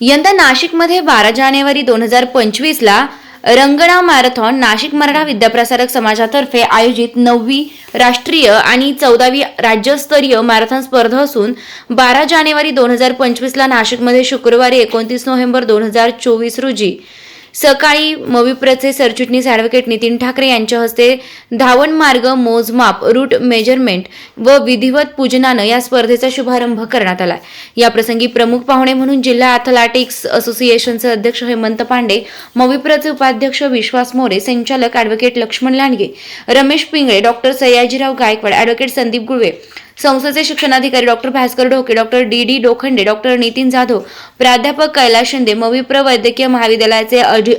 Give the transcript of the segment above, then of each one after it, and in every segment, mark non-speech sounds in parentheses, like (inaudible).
यंदा नाशिकमध्ये बारा जानेवारी दोन हजार पंचवीसला रंगणा मॅरेथॉन नाशिक मराठा विद्याप्रसारक समाजातर्फे आयोजित नववी राष्ट्रीय आणि चौदावी राज्यस्तरीय मॅरेथॉन स्पर्धा असून बारा जानेवारी दोन हजार पंचवीसला नाशिकमध्ये शुक्रवारी एकोणतीस नोव्हेंबर दोन हजार चोवीस रोजी सकाळी मविप्रचे सरचिटणीस ॲडव्होकेट नितीन ठाकरे यांच्या हस्ते धावण मार्ग मोजमाप रूट मेजरमेंट व विधिवत पूजनानं या स्पर्धेचा शुभारंभ करण्यात आला याप्रसंगी प्रमुख पाहुणे म्हणून जिल्हा ॲथलेटिक्स असोसिएशनचे अध्यक्ष हेमंत पांडे मविप्रचे उपाध्यक्ष विश्वास मोरे संचालक advocate Laxman Landge Ramesh Pingale doctor Sayajirao Gaikwad advocate Sandeep Gulve संस्थेचे शिक्षणाधिकारी doctor Bhaskar Dhoke doctor D D Dokhande doctor Nitin Jadhav प्राध्यापक कैलास शिंदे मविप्र वैद्यकीय महाविद्यालयाचे अधि-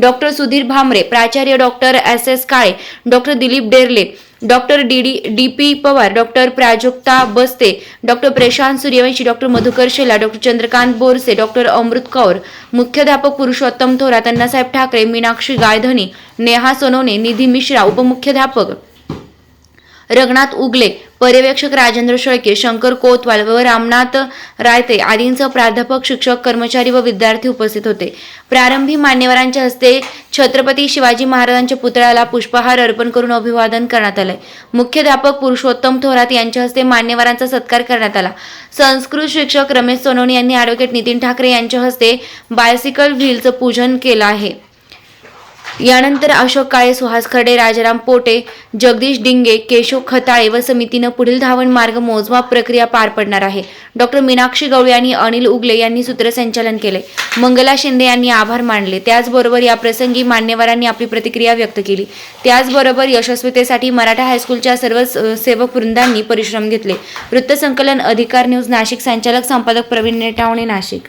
डॉक्टर सुधीर भामरे प्राचार्य doctor S S Kale doctor Dilip Derle doctor D D D P Pawar doctor Prajakta Baste doctor Prashant Suryavanshi doctor Madhukar Shela doctor Chandrakant Borse doctor Amrit Kaur मुख्याध्यापक पुरुषोत्तम थोरात अण्णासाहेब ठाकरे मीनाक्षी गायधनी नेहा सोनवणे निधी मिश्रा उपमुख्याध्यापक रघनाथ उगले पर्यवेक्षक राजेंद्र शेळके शंकर कोतवाल व रामनाथ रायते आदींसह प्राध्यापक शिक्षक कर्मचारी व विद्यार्थी उपस्थित होते. प्रारंभी मान्यवरांच्या हस्ते छत्रपती शिवाजी महाराजांच्या पुतळ्याला पुष्पहार अर्पण करून अभिवादन करण्यात आलंय मुख्याध्यापक पुरुषोत्तम थोरात यांच्या हस्ते मान्यवरांचा सत्कार करण्यात आला. संस्कृत शिक्षक रमेश सोनवणे यांनी ॲडव्होकेट नितीन ठाकरे यांच्या हस्ते बायसिकल व्हीलचं पूजन केलं आहे. यानंतर अशोक काळे सुहास खर्डे राजाराम पोटे जगदीश डिंगे केशव खताळे व समितीनं पुढील धावण मार्ग मोजमाप प्रक्रिया पार पडणार आहे. डॉक्टर मीनाक्षी गवळे आणि अनिल उगले यांनी सूत्रसंचालन केले. मंगला शिंदे यांनी आभार मानले. त्याचबरोबर या प्रसंगी मान्यवरांनी आपली प्रतिक्रिया व्यक्त केली. त्याचबरोबर यशस्वीतेसाठी मराठा हायस्कूलच्या सर्व स- सेवक वृंदांनी परिश्रम घेतले. वृत्तसंकलन अधिकार न्यूज नाशिक संचालक संपादक प्रवीण नेटावणे नाशिक.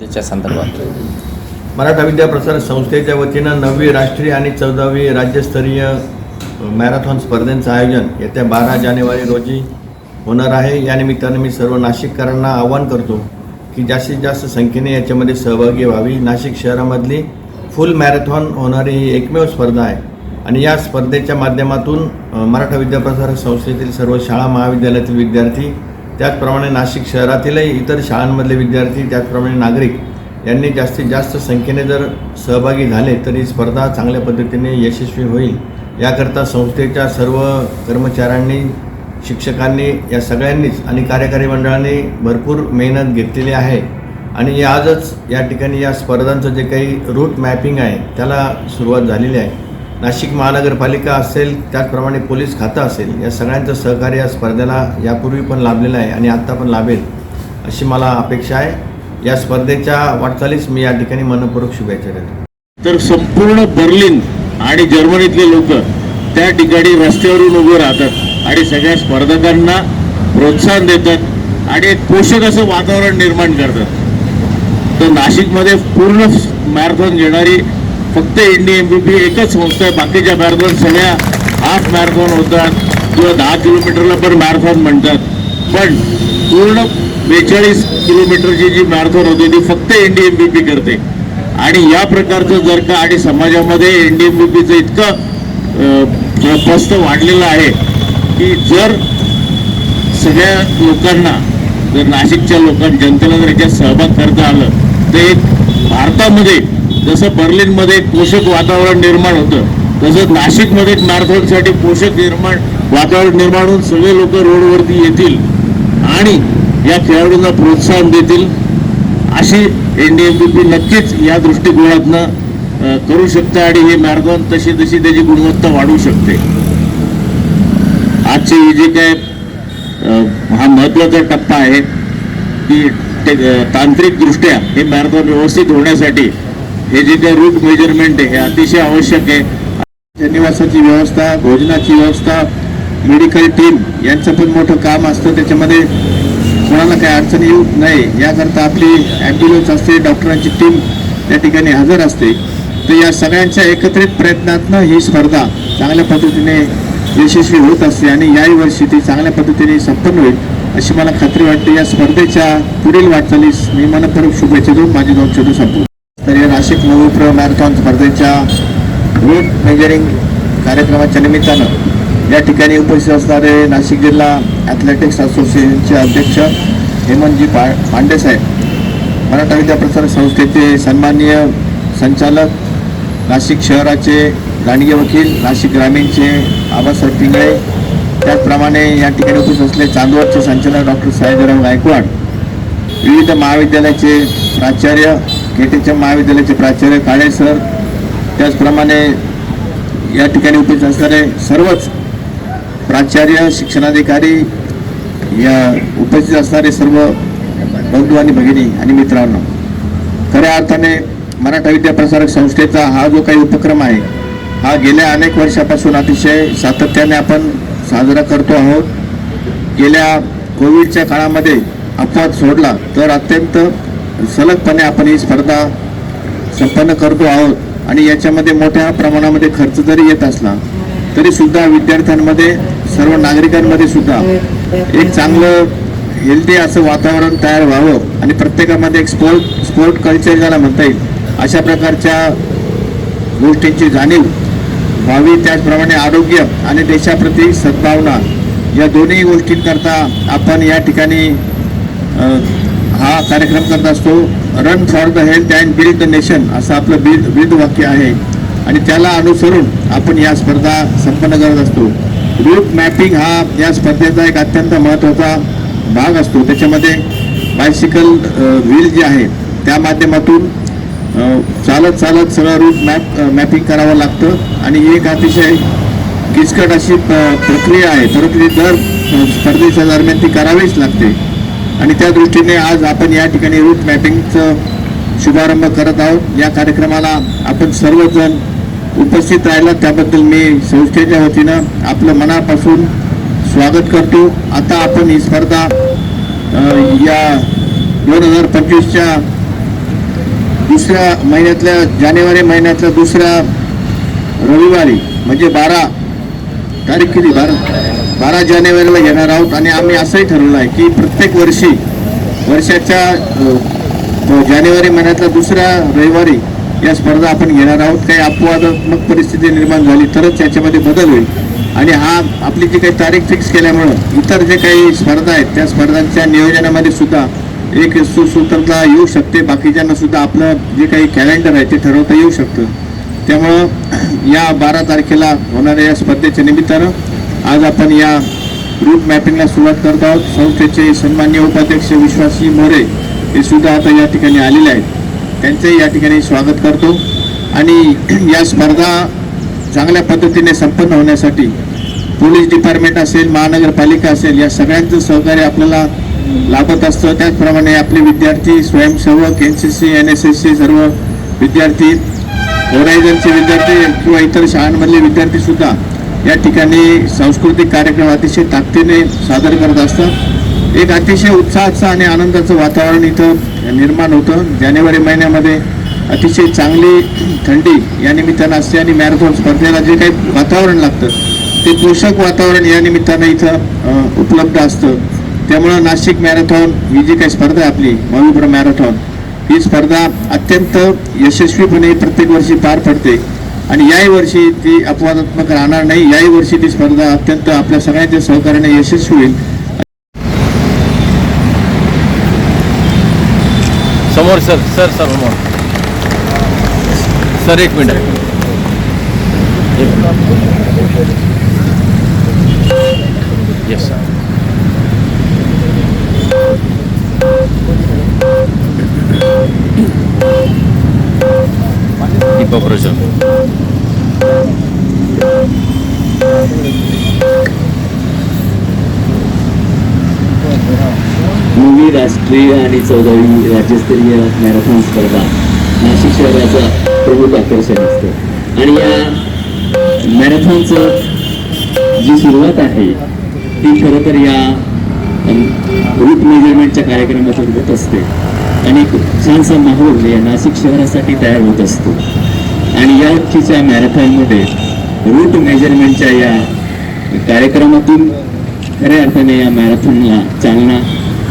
त्याच्या संदर्भात. मराठा विद्या प्रसार संस्थेच्या वतीनं नववी राष्ट्रीय आणि चौदावी राज्यस्तरीय मॅरेथॉन स्पर्धेचं आयोजन येत्या बारा जानेवारी रोजी होणार आहे. या निमित्तानं मी सर्व नाशिककरांना आवाहन करतो की जास्तीत जास्त संख्येने याच्यामध्ये सहभागी व्हावी. नाशिक शहरामधली फुल मॅरेथॉन होणारी ही एकमेव स्पर्धा आहे. आणि या स्पर्धेच्या माध्यमातून मराठा विद्याप्रसार संस्थेतील सर्व शाळा महाविद्यालयातील विद्यार्थी त्याचप्रमाणे नाशिक शहरातीलही इतर शाळांमधले विद्यार्थी त्याचप्रमाणे नागरिक यांनी जास्तीत जास्त संख्येने जर सहभागी झाले तर ही स्पर्धा चांगल्या पद्धतीने यशस्वी होईल. याकरता संस्थेच्या सर्व कर्मचाऱ्यांनी शिक्षकांनी या सगळ्यांनीच आणि कार्यकारी मंडळांनी भरपूर मेहनत घेतलेली आहे. आणि आजच या ठिकाणी या स्पर्धांचं जे काही रूट मॅपिंग आहे त्याला सुरुवात झालेली आहे. नाशिक महानगरपालिका असेल त्याचप्रमाणे पोलीस खातं असेल या सगळ्यांचं सहकार्य या स्पर्धेला यापूर्वी पण लाभलेलं आहे आणि आत्ता पण लाभेल अशी मला अपेक्षा आहे. या स्पर्धेच्या वाटचालीस मी या ठिकाणी मनपूर्वक शुभेच्छा देतो. तर संपूर्ण बर्लिन आणि जर्मनीतले लोक त्या ठिकाणी रस्त्यावरून उभे राहतात आणि सगळ्या स्पर्धकांना प्रोत्साहन देतात आणि एक पोषक असं वातावरण निर्माण करतात. तर नाशिकमध्ये पूर्ण मॅरेथॉन घेणारी फक्त इंडी एम बी पी एकच संस्था आहे. बाकीच्या मॅरेथॉन सगळ्या हाफ मॅरेथॉन होतात किंवा दहा किलोमीटरला पण मॅरेथॉन म्हणतात. पण पूर्ण बेचाळीस किलोमीटरची जी मॅरेथॉन होते ती फक्त N D M B P करते. आणि या प्रकारचं जर का आणि समाजामध्ये एन डी एम बी पीचं इतकं अं, पस्त वाढलेलं आहे की जर सगळ्या लोकांना जर नाशिकच्या लोकांना जनतेला जर याच्यात सहभाग करता आलं तर एक भारतामध्ये जसं बर्लिनमध्ये एक पोषक वातावरण निर्माण होतं तसं नाशिकमध्ये एक मॅरेथॉनसाठी पोषक निर्माण वातावरण निर्माण होऊन सगळे लोक रोडवरती येतील आणि या खेळाडूंना प्रोत्साहन देतील. अशी N D M B P नक्कीच या दृष्टिकोनातनं करू शकते आणि हे मॅरेथॉन तशी तशी त्याची गुणवत्ता वाढू शकते. आजची हे जे काय हा महत्त्वाचा टप्पा आहे की ते तांत्रिकदृष्ट्या हे मॅरेथॉन व्यवस्थित होण्यासाठी हे जे काही रूट मेजरमेंट आहे हे अतिशय आवश्यक आहे. निवासाची व्यवस्था भोजनाची व्यवस्था मेडिकल टीम यांचं पण मोठं काम असतं. त्याच्यामध्ये कोणाला काही अडचण येऊ नये याकरता आपली ॲम्ब्युलन्स असते डॉक्टरांची टीम त्या ठिकाणी हजर असते. तर या सगळ्यांच्या एकत्रित प्रयत्नातनं ही स्पर्धा चांगल्या पद्धतीने यशस्वी होत असते आणि याही वर्षी ती चांगल्या पद्धतीने संपन्न होईल अशी मला खात्री वाटते. या स्पर्धेच्या पुढील वाटचालीस मी मनपूर्वक शुभेच्छा देऊन माझी दोन शोध संपतो तर या नाशिक नवविप्र मॅरेथॉन स्पर्धेच्या रूट मेजरिंग कार्यक्रमाच्या निमित्तानं या ठिकाणी उपस्थित असणारे नाशिक जिल्हा ॲथलेटिक्स असोसिएशनचे अध्यक्ष हेमंतजी पा पांडेसाहेब मराठा विद्याप्रसार संस्थेचे सन्माननीय संचालक नाशिक शहराचे गाणगे वकील नाशिक ग्रामीणचे आबासाहेब पिंगळे त्याचप्रमाणे या ठिकाणी उपस्थित असलेले चांदवडचे संचालक डॉक्टर साहेबराव गायकवाड विविध महाविद्यालयाचे प्राचार्य केटीच्या महाविद्यालयाचे प्राचार्य काळे सर त्याचप्रमाणे या ठिकाणी उपस्थित असणारे सर्वच प्राचार्य शिक्षणाधिकारी या उपस्थित असणारे सर्व बंधू आणि भगिनी आणि मित्रांनो खऱ्या अर्थाने मराठा विद्याप्रसारक संस्थेचा हा जो काही उपक्रम आहे हा गेल्या अनेक वर्षापासून अतिशय सातत्याने आपण साजरा करतो आहोत. गेल्या कोविडच्या काळामध्ये अपवाद सोडला तर अत्यंत सलगपणे आपण ही स्पर्धा संपन्न करतो आहोत. आणि याच्यामध्ये मोठ्या प्रमाणामध्ये खर्च जरी येत असला तरी सुद्धा विद्यार्थ्यांमध्ये सर्व नागरिकांमध्ये सुद्धा एक चांगलं हेल्दी असं वातावरण तयार व्हावं आणि प्रत्येकामध्ये एक स्पोर्ट स्पोर्ट कल्चर ज्याला म्हणता येईल अशा प्रकारच्या गोष्टींची जाणीव व्हावी. त्याचप्रमाणे आरोग्य आणि देशाप्रती सद्भावना या दोन्ही गोष्टींकरता आपण या ठिकाणी हा कार्यक्रम करत असतो. Run for the health and build the nation असं आपलं बिल्ड बिल्ड वाक्य आहे. आणि त्याला अनुसरून आपण या स्पर्धा संपन्न करत असतो. रूट मॅपिंग हा या स्पर्धेचा एक अत्यंत महत्त्वाचा भाग असतो. त्याच्यामध्ये बायसिकल व्हील जे आहे त्या माध्यमातून चालत चालत सगळं रूट मॅप मॅपिंग करावं लागतं. आणि एक अतिशय किचकट अशी प- प्रक्रिया आहे. परंतु दर स्पर्धेच्या दरम्यान ती करावीच लागते. आणि त्या दृष्टीने आज आपण या ठिकाणी रूट मॅपिंगचं शुभारंभ करत आहोत. या कार्यक्रमाला आपण सर्वजण उपस्थित राहिला. त्याबद्दल मी संस्थेच्या वतीनं आपलं मनापासून स्वागत करतो. आता आपण ही स्पर्धा या दोन हजार पंचवीसच्या दुसऱ्या महिन्यातल्या जानेवारी महिन्यातल्या दुसऱ्या रविवारी म्हणजे बारा तारीख किती? बारा? बारा जानेवारीला घेणार आहोत आणि आम्ही असंही ठरवलं आहे की प्रत्येक वर्षी वर्षाच्या जानेवारी महिन्यातला दुसऱ्या रविवारी या स्पर्धा आपण घेणार आहोत. काही अपवादात्मक परिस्थिती निर्माण झाली तरच याच्यामध्ये बदल होईल. आणि हा आपली जी काही तारीख फिक्स केल्यामुळं इतर जे काही स्पर्धा आहेत त्या स्पर्धांच्या नियोजनामध्ये सुद्धा एक सुसूत्रता येऊ शकते. बाकीच्यांना सुद्धा आपलं जे काही कॅलेंडर आहे ते ठरवता येऊ शकतं. त्यामुळं या बारा तारखेला होणाऱ्या या स्पर्धेच्या निमित्तानं आज आपण या रूट मॅपिंगला सुरुवात करत आहोत. संस्थेचे सन्मान्य उपाध्यक्ष विश्वासी मोरे हे सुद्धा आता या ठिकाणी आलेले आहेत. त्यांचंही या ठिकाणी स्वागत करतो. आणि (clears throat) या स्पर्धा चांगल्या पद्धतीने संपन्न होण्यासाठी पोलीस डिपार्टमेंट असेल महानगरपालिका असेल या सगळ्यांचं सहकार्य आपल्याला लाभत असतं. त्याचप्रमाणे आपले विद्यार्थी स्वयंसेवक N C C N S S C सर्व विद्यार्थी होरायझनचे विद्यार्थी किंवा इतर शाळांमधले विद्यार्थीसुद्धा या ठिकाणी सांस्कृतिक कार्यक्रम अतिशय ताकदीने सादर करत असतात. एक अतिशय उत्साहाचं आणि आनंदाचं वातावरण इथं निर्माण होतं. जानेवारी महिन्यामध्ये अतिशय चांगली थंडी या निमित्तानं असते आणि मॅरेथॉन स्पर्धेला जे काही वातावरण लागतं ते पोषक वातावरण या निमित्तानं इथं उपलब्ध असतं. त्यामुळं नाशिक मॅरेथॉन ही जी काही स्पर्धा आहे आपली महाविपुरा मॅरेथॉन ही स्पर्धा अत्यंत यशस्वीपणे प्रत्येक वर्षी पार पडते. आणि याही वर्षी ती अपवादात्मक राहणार नाही. याही वर्षी ती स्पर्धा अत्यंत आपल्या सगळ्यांच्या सहकार्याने यशस्वी होईल. समोर सर सर सर समोर. सर एक minute. Yes sir Deepak Roshan राष्ट्रीय आणि चौदावी राज्यस्तरीय मॅरेथॉन स्पर्धा नाशिक शहराचं प्रमुख आकर्षण असतं. आणि या मॅरेथॉनचं जी सुरुवात आहे ती खरं तर या रूट मेजरमेंटच्या कार्यक्रमातून होत असते. आणि खूप छानसा माहोल या नाशिक शहरासाठी तयार होत असतो. आणि या इतकीच्या मॅरेथॉनमध्ये रूट मेजरमेंटच्या या कार्यक्रमातून खऱ्या अर्थाने या मॅरेथॉनला चालना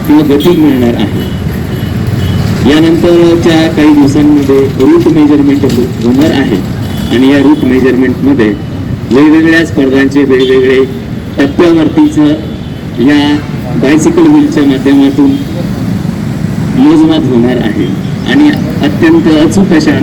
किंवा गती मिळणार आहे. यानंतरच्या काही दिवसांमध्ये रूट मेजरमेंट होणार आहे आणि या रूट मेजरमेंटमध्ये वेगवेगळ्या स्पर्धांचे वेगवेगळे टप्प्यावरतीचं या बायसिकल व्हीलच्या माध्यमातून मोजमाप होणार आहे. आणि अत्यंत अचूक अशा